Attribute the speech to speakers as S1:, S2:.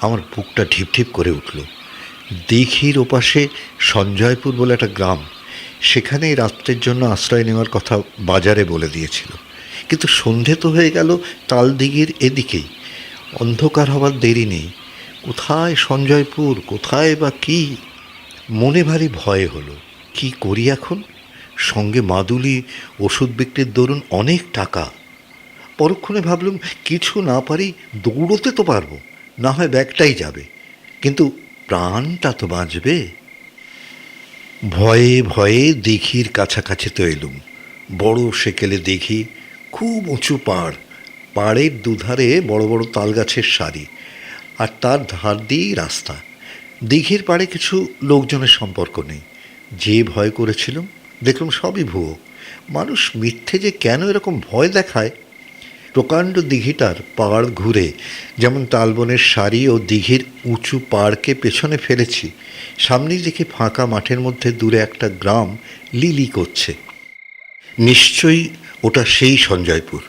S1: আমার বুকটা ঢিপ ঢিপ করে উঠল। দিঘির ওপাশে সঞ্জয়পুর বলে একটা গ্রাম, সেখানেই রাত্রের জন্য আশ্রয় নেওয়ার কথা বাজারে বলে দিয়েছিল। কিন্তু সন্ধে তো হয়ে গেল তালদিঘির এদিকেই। অন্ধকার হবার দেরি নেই। কোথায় সঞ্জয়পুর? কোথায় বা কি? মনে ভারী ভয় হলো। কি করি এখন? সঙ্গে মাদুলি, ওষুধ বিক্রির দরুন অনেক টাকা। পরক্ষণে ভাবলুম, কিছু না পারি দৌড়তে তো পারব। না হয় ব্যাগটাই যাবে। কিন্তু প্রাণটা তো বাঁচবে। ভয়ে ভয়ে দিঘির কাছাকাছি তো এলুম। বড় সেকেলে দেখি খুব উঁচু পাড়। পাড়ের দুধারে বড় বড় তালগাছের সারি। আর তার ধার দিয়েই রাস্তা। দিঘির পাড়ে কিছু লোকজনের সম্পর্ক নেই। যে ভয় করেছিলাম দেখলাম সবই ভুয়ো। মানুষ মিথ্যে যে কেন এরকম ভয় দেখায় প্রকাণ্ড দিঘিটার পাড় ঘুরে যেমন তালবনের সারি ও দিঘির উঁচু পাড়কে পেছনে ফেলেছি সামনে দেখি ফাঁকা মাঠের মধ্যে দূরে একটা গ্রাম লিলি করছে। নিশ্চয়ই ওটা সেই সঞ্জয়পুর।